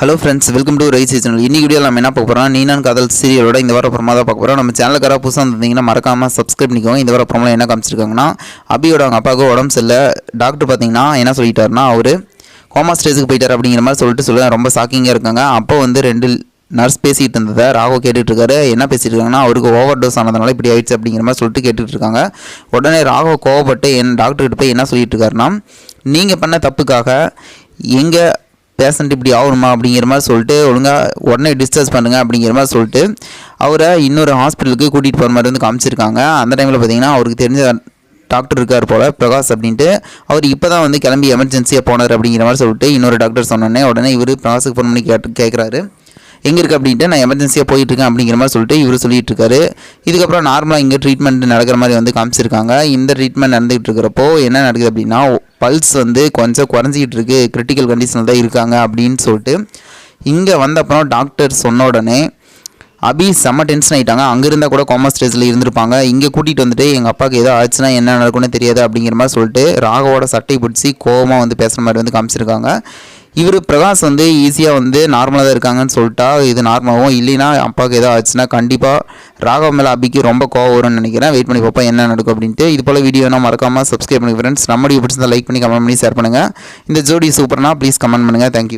Hello friends welcome to rice channel இன்னைக்கு video நம்ம என்ன பார்க்க போகிறோம் நீனான் காதல் சீரியலோட இந்த வாரம் அப்புறமா தான் பார்க்க போகிறோம் நம்ம சேனலுக்கார புதுசாக வந்திருந்தீங்கன்னா மறக்காமல் சப்ஸ்கிரைப் பண்ணிக்கோங்க. இந்த வாரம் அப்புறமா என்ன காமிச்சிருக்காங்கன்னா அபியோட அவங்க அப்பாவுக்கு உடம்பு சரியில்லை. டாக்டர் பார்த்தீங்கன்னா என்ன சொல்லிட்டாருன்னா அவர் கோமா ஸ்டேஜுக்கு போயிட்டார் அப்படிங்கிற மாதிரி சொல்லிட்டு சொல்லுவேன் ரொம்ப ஷாக்கிங்காக இருக்காங்க. அப்போ வந்து ரெண்டு நர்ஸ் பேசிகிட்டு இருந்ததை ராகவ் கேட்டுட்டு இருக்காரு. என்ன பேசிட்டு இருக்காங்கன்னா அவருக்கு ஓவர் டோஸ் ஆனதுனால இப்படி ஆயிடுச்சு அப்படிங்கிற மாதிரி சொல்லிட்டு கேட்டுட்டு இருக்காங்க. உடனே ராகோ கோவப்பட்டு என் டாக்டர்கிட்ட போய் என்ன சொல்லிட்டு இருக்காருன்னா நீங்கள் பண்ண தப்புக்காக எங்கள் பேஷண்ட் இப்படி ஆகணுமா அப்படிங்கிற மாதிரி சொல்லிட்டு ஒழுங்காக உடனே டிஸ்சார்ஜ் பண்ணுங்க அப்படிங்கிற மாதிரி சொல்லிட்டு அவரை இன்னொரு ஹாஸ்பிட்டலுக்கு கூட்டிகிட்டு போகிற மாதிரி வந்து காமிச்சிருக்காங்க. அந்த டைமில் பார்த்தீங்கன்னா அவருக்கு தெரிஞ்ச டாக்டர் இருக்கார் போல் பிரகாஷ் அப்படின்ட்டு. அவர் இப்போ தான் வந்து கிளம்பி எமர்ஜென்சியாக போனார் அப்படிங்கிற மாதிரி சொல்லிட்டு இன்னொரு டாக்டர் சொன்னோடனே உடனே இவர் பிரகாஷுக்கு ஃபோன் பண்ணி கேட்டு கேட்குறாரு எங்கே இருக்குது அப்படின்ட்டு நான் எமர்ஜென்சியாக போயிட்டு இருக்கேன் அப்படிங்கிற மாதிரி சொல்லிட்டு இவர் சொல்லிட்டு இருக்காரு இதுக்கப்புறம் நார்மலாக இங்கே ட்ரீட்மெண்ட் நடக்கிற மாதிரி வந்து காமிச்சிருக்காங்க. இந்த ட்ரீட்மெண்ட் நடந்துகிட்டு இருக்கிறப்போ என்ன நடக்குது அப்படின்னா பல்ஸ் வந்து கொஞ்சம் குறைஞ்சிக்கிட்டு இருக்குது கிரிட்டிக்கல் கண்டிஷனில் தான் இருக்காங்க அப்படின்னு சொல்லிட்டு இங்கே வந்தப்புறம் டாக்டர் சொன்ன உடனே அபி செம்ம டென்ஷன் ஆகிட்டாங்க அங்கே இருந்தால் கூட காமர்ஸ் ஸ்டேஜில் இருந்திருப்பாங்க. இங்கே கூட்டிகிட்டு வந்துட்டு எங்கள் அப்பாவுக்கு ஏதோ ஆச்சுன்னா என்ன நடக்கும்னு தெரியாது அப்படிங்கிற மாதிரி சொல்லிட்டு ராகவோட சட்டை பிடிச்சி கோவமாக வந்து பேசுகிற மாதிரி வந்து காமிச்சிருக்காங்க. இவர் பிரகாஷ் வந்து ஈஸியாக வந்து நார்மலாக தான் இருக்காங்கன்னு சொல்லிட்டா இது நார்மலாகவும் இல்லைன்னா அப்பாவுக்கு ஏதாவது ஆச்சுன்னா கண்டிப்பாக ராகவ் மேலே அபிக்கு ரொம்ப கோவம் வரும்னு நினைக்கிறேன். வெயிட் பண்ணி பார்ப்போம் என்ன நடக்கும் அப்படின்ட்டு. இது போல் வீடியோனா மறக்காமல் சப்ஸ்கிரைப் பண்ணி ஃப்ரெண்ட்ஸ் நம்மளுடைய பிடிச்சிருந்தா லைக் பண்ணி கமெண்ட் பண்ணி ஷேர் பண்ணுங்கள் இந்த ஜோடி சூப்பர்னா ப்ளீஸ் கமெண்ட் பண்ணுங்கள் தேங்க்யூ